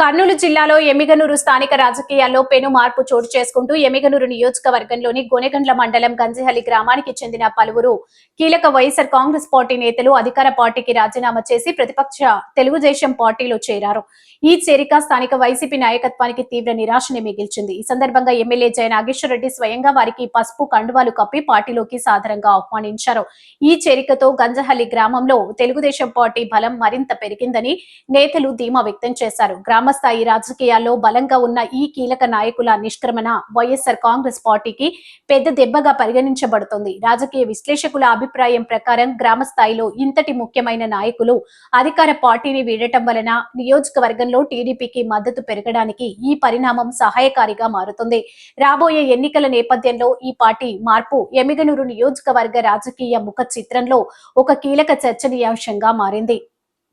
కర్నూలు జిల్లాలో ఎమిగనూరు స్థానిక రాజకీయాల్లో పెను మార్పు చోటు చేసుకుంటూ ఎమిగనూరు నియోజకవర్గంలోని గొనెగండ్ల మండలం గంజిహల్లి గ్రామానికి చెందిన పలువురు కీలక వైఎస్ఆర్ కాంగ్రెస్ పార్టీ నేతలు అధికార పార్టీకి రాజీనామా చేసి ప్రతిపక్ష తెలుగుదేశం పార్టీలో చేరారు. ఈ చేరిక స్థానిక వైసీపీ నాయకత్వానికి తీవ్ర నిరాశని మిగిల్చింది. ఈ సందర్భంగా ఎమ్మెల్యే జయ నాగేశ్వరరెడ్డి స్వయంగా వారికి పసుపు కండువాలు కప్పి పార్టీలోకి సాధారణంగా ఆహ్వానించారు. ఈ చేరికతో గంజహల్లి గ్రామంలో తెలుగుదేశం పార్టీ బలం మరింత పెరిగిందని నేతలు ధీమా వ్యక్తం చేశారు. గ్రామ స్థాయి రాజకీయాల్లో బలంగా ఉన్న ఈ కీలక నాయకుల నిష్క్రమణ వైఎస్ఆర్ కాంగ్రెస్ పార్టీకి పెద్ద దెబ్బగా పరిగణించబడుతుంది. రాజకీయ విశ్లేషకుల అభిప్రాయం ప్రకారం గ్రామ స్థాయిలో ఇంతటి ముఖ్యమైన నాయకులు అధికార పార్టీని వీడటం వలన నియోజకవర్గంలో టీడీపీకి మద్దతు పెరగడానికి ఈ పరిణామం సహాయకారిగా మారుతుంది. రాబోయే ఎన్నికల నేపథ్యంలో ఈ పార్టీ మార్పు ఎమిగనూరు నియోజకవర్గ రాజకీయ ముఖ చిత్రంలో ఒక కీలక చర్చనీయాంశంగా మారింది.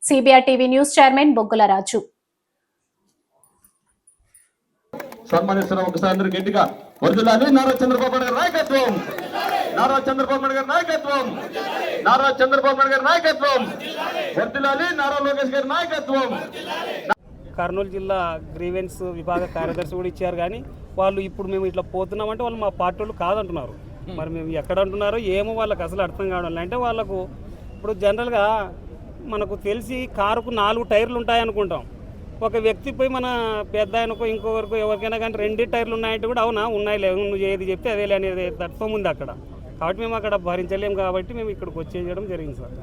సిబిఆర్ టీవీ న్యూస్ చైర్మన్ బొగ్గుల రాజు. సన్మానిస్తున్నాం ఒకసారి అందరూ గట్టిగా. వరదలాలి నారా చంద్రబాబు నాయుడు గారి నాయకత్వం. నారా చంద్రబాబు నాయుడు గారి నాయకత్వం. నారా చంద్రబాబు నాయుడు గారి నాయకత్వం. వర్దిలాలి నారా లోకేష్ గారి నాయకత్వం. కర్నూలు జిల్లా గ్రీవెన్స్ విభాగ కార్యదర్శి కూడా ఇచ్చారు కానీ వాళ్ళు ఇప్పుడు మేము ఇట్లా పోతున్నామంటే వాళ్ళు మా పార్టీ వాళ్ళు కాదంటున్నారు. మరి మేము ఎక్కడ అంటున్నారో ఏమో వాళ్ళకి అసలు అర్థం కావడం అంటే వాళ్ళకు ఇప్పుడు జనరల్గా మనకు తెలిసి కారుకు నాలుగు టైర్లు ఉంటాయనుకుంటాం. ఒక వ్యక్తి పోయి మన పెద్ద ఆయనకో ఇంకొకరికో ఎవరికైనా కానీ రెండు టైర్లు ఉన్నాయంటే కూడా అవునా? ఉన్నాయి లేవు. నువ్వు ఏది చెప్తే అదే అనేది తత్వం ఉంది అక్కడ. కాబట్టి మేము అక్కడ భరించలేము కాబట్టి మేము ఇక్కడికి వచ్చేయడం జరిగింది సార్.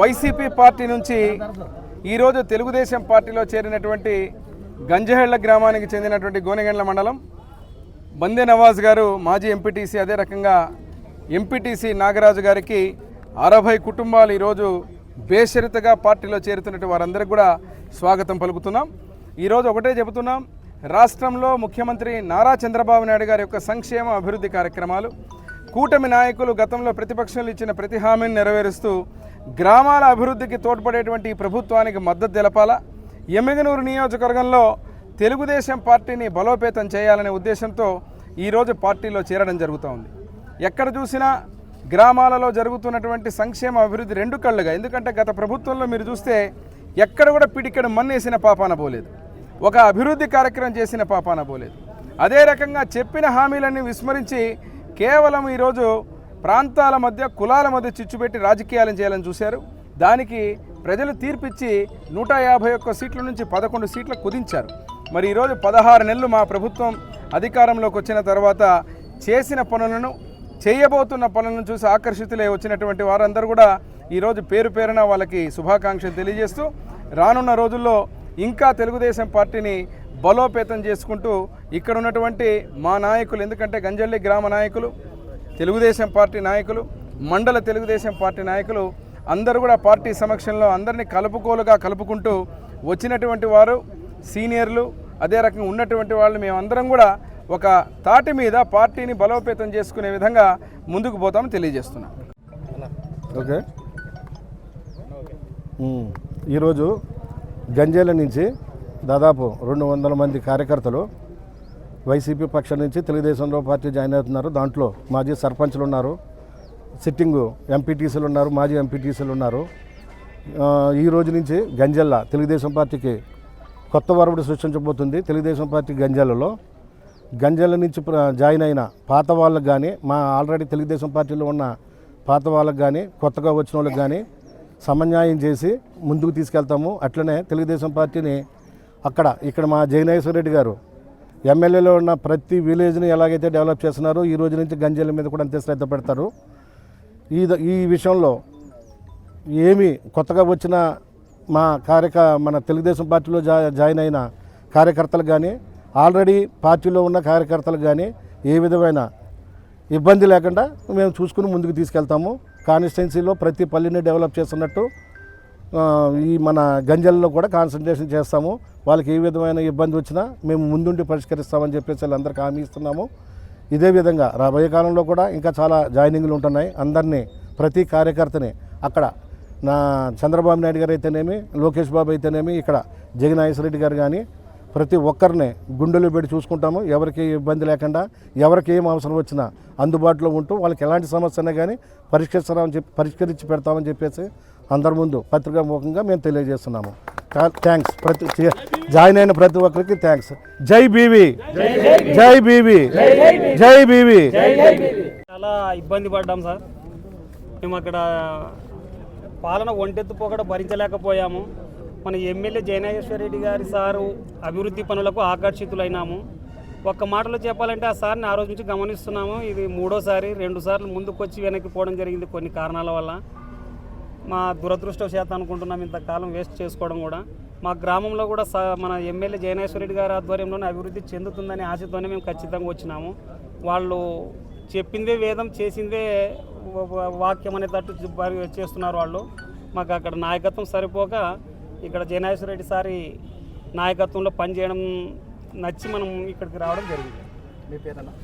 వైసీపీ పార్టీ నుంచి ఈరోజు తెలుగుదేశం పార్టీలో చేరినటువంటి గంజహేళ్ళ గ్రామానికి చెందినటువంటి గోనెగండ్ల మండలం. బందే నవాజ్ గారు మాజీ ఎంపీటీసీ అదే రకంగా ఎంపీటీసీ నాగరాజు గారికి అరవై కుటుంబాలు ఈరోజు బేషరతుగా పార్టీలో చేరుతున్నట్టు వారందరికీ కూడా స్వాగతం పలుకుతున్నాం. ఈరోజు ఒకటే చెబుతున్నాం రాష్ట్రంలో ముఖ్యమంత్రి నారా చంద్రబాబు నాయుడు గారి యొక్క సంక్షేమ అభివృద్ధి కార్యక్రమాలు కూటమి నాయకులు గతంలో ప్రతిపక్షాలు ఇచ్చిన ప్రతి హామీని నెరవేరుస్తూ గ్రామాల అభివృద్ధికి తోడ్పడేటువంటి ఈ ప్రభుత్వానికి మద్దతు తెలపాలా? ఎమ్మిగనూరు నియోజకవర్గంలో తెలుగుదేశం పార్టీని బలోపేతం చేయాలనే ఉద్దేశంతో ఈరోజు పార్టీలో చేరడం జరుగుతూ ఉంది ఎక్కడ చూసినా గ్రామాలలో జరుగుతున్నటువంటి సంక్షేమ అభివృద్ధి రెండు కళ్ళుగా. ఎందుకంటే గత ప్రభుత్వంలో మీరు చూస్తే ఎక్కడ కూడా పిడికెడు మన్నేసిన పాపాన పోలేదు. ఒక అభివృద్ధి కార్యక్రమం చేసిన పాపాన పోలేదు. అదే రకంగా చెప్పిన హామీలన్నీ విస్మరించి కేవలం ఈరోజు ప్రాంతాల మధ్య కులాల మధ్య చిచ్చుపెట్టి రాజకీయాలను చేయాలని చూశారు. దానికి ప్రజలు తీర్పిచ్చి నూట యాభై ఒక్క సీట్ల నుంచి పదకొండు సీట్లు కుదించారు. మరి ఈరోజు పదహారు నెలలు మా ప్రభుత్వం అధికారంలోకి వచ్చిన తర్వాత చేసిన పనులను చేయబోతున్న పనులను చూసి ఆకర్షితులై వచ్చినటువంటి వారందరూ కూడా ఈరోజు పేరు పేరున వాళ్ళకి శుభాకాంక్షలు తెలియజేస్తూ రానున్న రోజుల్లో ఇంకా తెలుగుదేశం పార్టీని బలోపేతం చేసుకుంటూ ఇక్కడ ఉన్నటువంటి మా నాయకులు ఎందుకంటే గంజల్లి గ్రామ నాయకులు తెలుగుదేశం పార్టీ నాయకులు మండల తెలుగుదేశం పార్టీ నాయకులు అందరూ కూడా పార్టీ సమక్షంలో అందరినీ కలుపుకోలుగా కలుపుకుంటూ వచ్చినటువంటి వారు సీనియర్లు అదే రకంగా ఉన్నటువంటి వాళ్ళు మేమందరం కూడా ఒక తాటి మీద పార్టీని బలోపేతం చేసుకునే విధంగా ముందుకు పోతామని తెలియజేస్తున్నాం. ఓకే. ఈరోజు గంజేల నుంచి దాదాపు రెండు వందల మంది కార్యకర్తలు వైసీపీ పక్షం నుంచి తెలుగుదేశంలో పార్టీ జాయిన్ అవుతున్నారు. దాంట్లో మాజీ సర్పంచ్లు ఉన్నారు. సిట్టింగు ఎంపీటీసీలు ఉన్నారు మాజీ ఎంపీటీసీలు ఉన్నారు. ఈ రోజు నుంచి గంజల్ల తెలుగుదేశం పార్టీకి కొత్త వరవుడు సృష్టించబోతుంది. తెలుగుదేశం పార్టీ గంజాలలో గంజాల నుంచి జాయిన్ అయిన పాత వాళ్ళకి కానీ మా ఆల్రెడీ తెలుగుదేశం పార్టీలో ఉన్న పాత వాళ్ళకు కానీ కొత్తగా వచ్చిన వాళ్ళకి కానీ సమన్యాయం చేసి ముందుకు తీసుకెళ్తాము. అట్లనే తెలుగుదేశం పార్టీని అక్కడ ఇక్కడ మా జయనేశ్వర రెడ్డి గారు ఎమ్మెల్యేలో ఉన్న ప్రతి విలేజ్ని ఎలాగైతే డెవలప్ చేస్తున్నారో ఈ రోజు నుంచి గంజాల మీద కూడా అంతే శ్రద్ధ పెడతారు. ఈ ద- ఈ విషయంలో ఏమి కొత్తగా వచ్చిన మా కార్యక మన తెలుగుదేశం పార్టీలో జా జాయిన్ అయిన కార్యకర్తలకు కానీ ఆల్రెడీ పార్టీలో ఉన్న కార్యకర్తలకు కానీ ఏ విధమైన ఇబ్బంది లేకుండా మేము చూసుకుని ముందుకు తీసుకెళ్తాము. కాన్స్టిట్యున్సీలో ప్రతి పల్లిని డెవలప్ చేస్తున్నట్టు ఈ మన గంజల్లో కూడా కాన్సన్ట్రేషన్ చేస్తాము. వాళ్ళకి ఏ విధమైన ఇబ్బంది వచ్చినా మేము ముందుండి పరిష్కరిస్తామని చెప్పేసి వాళ్ళందరికీ హామీ ఇస్తున్నాము. ఇదే విధంగా రాబోయే కాలంలో కూడా ఇంకా చాలా జాయినింగ్లు ఉంటున్నాయి. అందరినీ ప్రతి కార్యకర్తని అక్కడ నా చంద్రబాబు నాయుడు గారు అయితేనేమి లోకేష్ బాబు అయితేనేమి ఇక్కడ జగన్ రెడ్డి గారు కానీ ప్రతి ఒక్కరిని గుండెలు పెట్టి చూసుకుంటాము. ఎవరికి ఇబ్బంది లేకుండా ఎవరికి ఏం అవసరం వచ్చినా అందుబాటులో ఉంటూ వాళ్ళకి ఎలాంటి సమస్య అయినా కానీ పరిష్కరిస్తామని చెప్పి పరిష్కరించి పెడతామని చెప్పేసి అందరి ముందు పత్రికాముఖంగా మేము తెలియజేస్తున్నాము. థ్యాంక్స్. ప్రతి జాయిన్ అయిన ప్రతి ఒక్కరికి థ్యాంక్స్. జై బీవి. జై బీవి. జై బీవి. చాలా ఇబ్బంది పడ్డాం సార్. మేము అక్కడ పాలన ఒంటెత్తు పోకడ భరించలేకపోయాము. మన ఎమ్మెల్యే జయనాగేశ్వర రెడ్డి గారి సారు అభివృద్ధి పనులకు ఆకర్షితులైనాము. ఒక్క మాటలో చెప్పాలంటే ఆ సార్ని ఆ రోజు నుంచి గమనిస్తున్నాము. ఇది మూడోసారి రెండు సార్లు ముందుకొచ్చి వెనక్కి పోవడం జరిగింది కొన్ని కారణాల వల్ల. మా దురదృష్టవశాతం అనుకుంటున్నాం ఇంతకాలం వేస్ట్ చేసుకోవడం కూడా. మా గ్రామంలో కూడా స మన ఎమ్మెల్యే జయనేశ్వర రెడ్డి గారి ఆధ్వర్యంలోనే అభివృద్ధి చెందుతుందనే ఆశతోనే మేము ఖచ్చితంగా వచ్చినాము. వాళ్ళు చెప్పిందే వేదం చేసిందే వాక్యం అనేటట్టు చేస్తున్నారు వాళ్ళు. మాకు అక్కడ నాయకత్వం సరిపోక ఇక్కడ జయనేశ్వర రెడ్డి సారి నాయకత్వంలో పనిచేయడం నచ్చి మనం ఇక్కడికి రావడం జరిగింది.